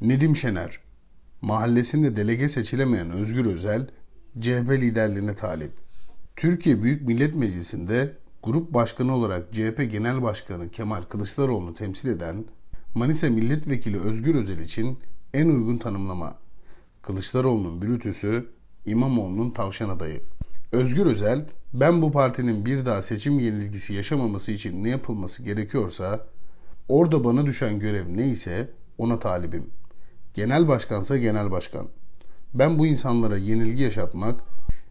Nedim Şener, mahallesinde delege seçilemeyen Özgür Özel, CHP liderliğine talip. Türkiye Büyük Millet Meclisi'nde grup başkanı olarak CHP Genel Başkanı Kemal Kılıçdaroğlu'nu temsil eden Manisa Milletvekili Özgür Özel için en uygun tanımlama. Kılıçdaroğlu'nun brütüsü, İmamoğlu'nun tavşan adayı. Özgür Özel, ben bu partinin bir daha seçim yenilgisi yaşamaması için ne yapılması gerekiyorsa, orada bana düşen görev neyse ona talibim. Genel başkansa genel başkan. Ben bu insanlara yenilgi yaşatmak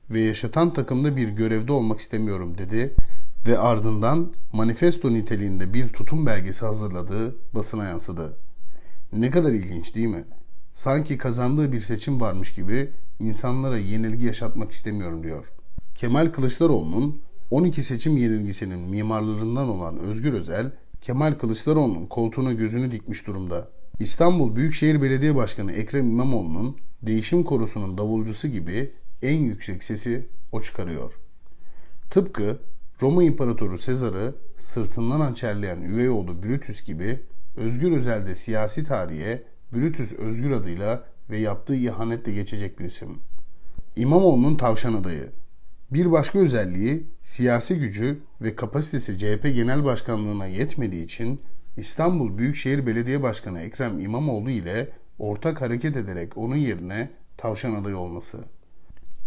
ve yaşatan takımda bir görevde olmak istemiyorum dedi ve ardından manifesto niteliğinde bir tutum belgesi hazırladığı basına yansıdı. Ne kadar ilginç değil mi? Sanki kazandığı bir seçim varmış gibi insanlara yenilgi yaşatmak istemiyorum diyor. Kemal Kılıçdaroğlu'nun 12 seçim yenilgisinin mimarlarından olan Özgür Özel, Kemal Kılıçdaroğlu'nun koltuğuna gözünü dikmiş durumda. İstanbul Büyükşehir Belediye Başkanı Ekrem İmamoğlu'nun değişim korusunun davulcusu gibi en yüksek sesi o çıkarıyor. Tıpkı Roma İmparatoru Sezar'ı sırtından hançerleyen üvey oğlu Brutus gibi Özgür Özel de siyasi tarihe Brutus Özgür adıyla ve yaptığı ihanetle geçecek bir isim. İmamoğlu'nun tavşan adayı. Bir başka özelliği siyasi gücü ve kapasitesi CHP Genel Başkanlığına yetmediği için İstanbul Büyükşehir Belediye Başkanı Ekrem İmamoğlu ile ortak hareket ederek onun yerine tavşan adayı olması.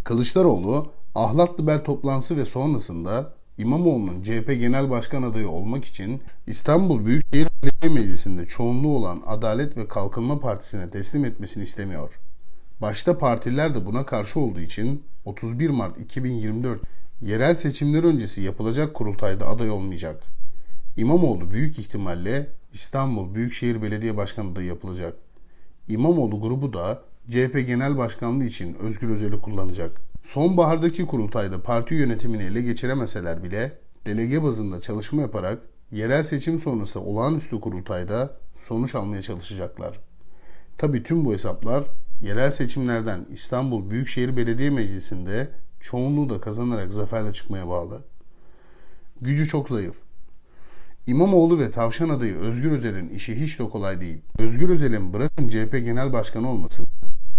Kılıçdaroğlu Ahlatlı Bel toplantısı ve sonrasında İmamoğlu'nun CHP Genel Başkan adayı olmak için İstanbul Büyükşehir Belediye Meclisi'nde çoğunluğu olan Adalet ve Kalkınma Partisi'ne teslim etmesini istemiyor. Başta partiler de buna karşı olduğu için 31 Mart 2024 yerel seçimler öncesi yapılacak kurultayda aday olmayacak. İmamoğlu büyük ihtimalle İstanbul Büyükşehir Belediye Başkanı da yapılacak. İmamoğlu grubu da CHP Genel Başkanlığı için Özgür Özel'i kullanacak. Sonbahardaki kurultayda parti yönetimini ele geçiremeseler bile delege bazında çalışma yaparak yerel seçim sonrası olağanüstü kurultayda sonuç almaya çalışacaklar. Tabi tüm bu hesaplar yerel seçimlerden İstanbul Büyükşehir Belediye Meclisi'nde çoğunluğu da kazanarak zaferle çıkmaya bağlı. Gücü çok zayıf. İmamoğlu ve tavşan adayı Özgür Özel'in işi hiç de kolay değil. Özgür Özel'in bırakın CHP Genel Başkanı olmasın,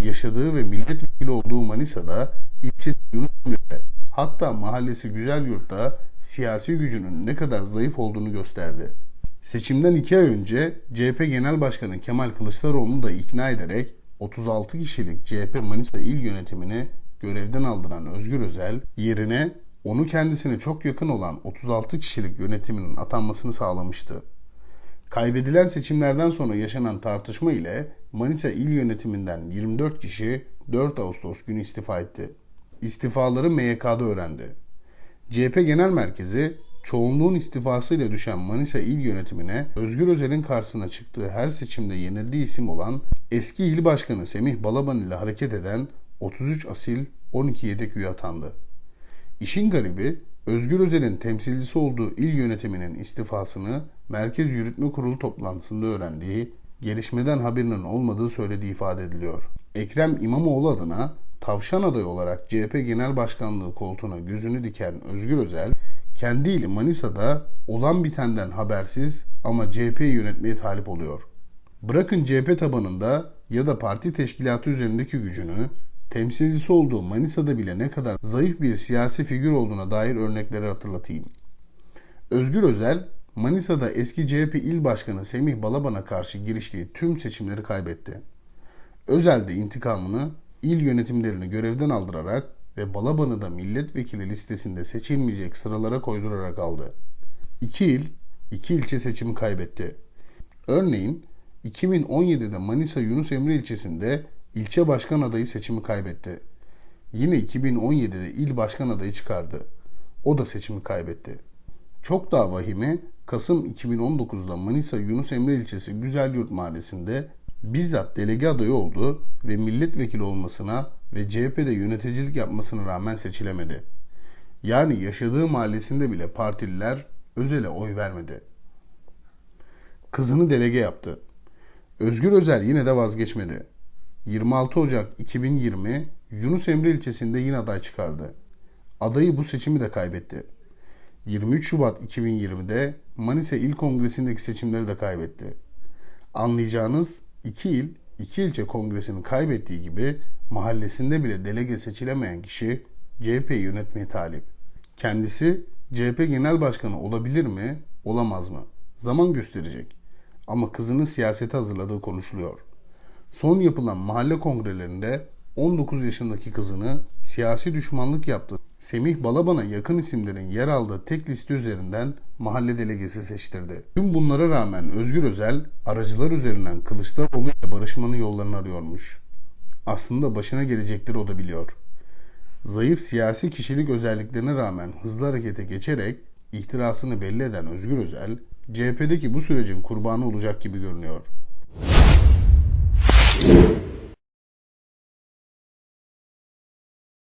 yaşadığı ve milletvekili olduğu Manisa'da ilçesi Yunus Emre'de hatta mahallesi Güzel Yurt'ta siyasi gücünün ne kadar zayıf olduğunu gösterdi. Seçimden iki ay önce CHP Genel Başkanı Kemal Kılıçdaroğlu'nu da ikna ederek 36 kişilik CHP Manisa İl Yönetimini görevden aldıran Özgür Özel yerine onu kendisine çok yakın olan 36 kişilik yönetiminin atanmasını sağlamıştı. Kaybedilen seçimlerden sonra yaşanan tartışma ile Manisa İl Yönetiminden 24 kişi 4 Ağustos günü istifa etti. İstifaları MYK'da öğrendi. CHP Genel Merkezi çoğunluğun istifasıyla düşen Manisa İl Yönetimine Özgür Özel'in karşısına çıktığı her seçimde yenildiği isim olan eski il başkanı Semih Balaban ile hareket eden 33 asil 12 yedek üye atandı. İşin garibi Özgür Özel'in temsilcisi olduğu il yönetiminin istifasını Merkez Yürütme Kurulu toplantısında öğrendiği, gelişmeden haberinin olmadığı söylediği ifade ediliyor. Ekrem İmamoğlu adına tavşan adayı olarak CHP Genel Başkanlığı koltuğuna gözünü diken Özgür Özel, kendi ili Manisa'da olan bitenden habersiz ama CHP'yi yönetmeye talip oluyor. Bırakın CHP tabanında ya da parti teşkilatı üzerindeki gücünü, temsilcisi olduğu Manisa'da bile ne kadar zayıf bir siyasi figür olduğuna dair örnekleri hatırlatayım. Özgür Özel, Manisa'da eski CHP il başkanı Semih Balaban'a karşı giriştiği tüm seçimleri kaybetti. Özel de intikamını il yönetimlerini görevden aldırarak ve Balaban'ı da milletvekili listesinde seçilmeyecek sıralara koydurarak aldı. İki il, iki ilçe seçimi kaybetti. Örneğin 2017'de Manisa Yunus Emre ilçesinde ilçe başkan adayı seçimi kaybetti. Yine 2017'de il başkan adayı çıkardı. O da seçimi kaybetti. Çok daha vahimi Kasım 2019'da Manisa Yunus Emre ilçesi Güzelyurt Mahallesi'nde bizzat delege adayı oldu ve milletvekili olmasına ve CHP'de yöneticilik yapmasına rağmen seçilemedi. Yani yaşadığı mahallesinde bile partililer Özel'e oy vermedi. Kızını delege yaptı. Özgür Özel yine de vazgeçmedi. 26 Ocak 2020 Yunus Emre ilçesinde yine aday çıkardı. Adayı bu seçimi de kaybetti. 23 Şubat 2020'de Manisa İl Kongresi'ndeki seçimleri de kaybetti. Anlayacağınız iki il, iki ilçe kongresini kaybettiği gibi mahallesinde bile delege seçilemeyen kişi CHP'yi yönetmeye talip. Kendisi CHP Genel Başkanı olabilir mi, olamaz mı? Zaman gösterecek. Ama kızının siyasete hazırladığı konuşuluyor. Son yapılan mahalle kongrelerinde 19 yaşındaki kızını siyasi düşmanlık yaptığı Semih Balaban'a yakın isimlerin yer aldığı tek liste üzerinden mahalle delegesi seçtirdi. Tüm bunlara rağmen Özgür Özel aracılar üzerinden Kılıçdaroğlu ile barışmanın yollarını arıyormuş. Aslında başına gelecekleri o da biliyor. Zayıf siyasi kişilik özelliklerine rağmen hızlı harekete geçerek ihtirasını belli eden Özgür Özel, CHP'deki bu sürecin kurbanı olacak gibi görünüyor.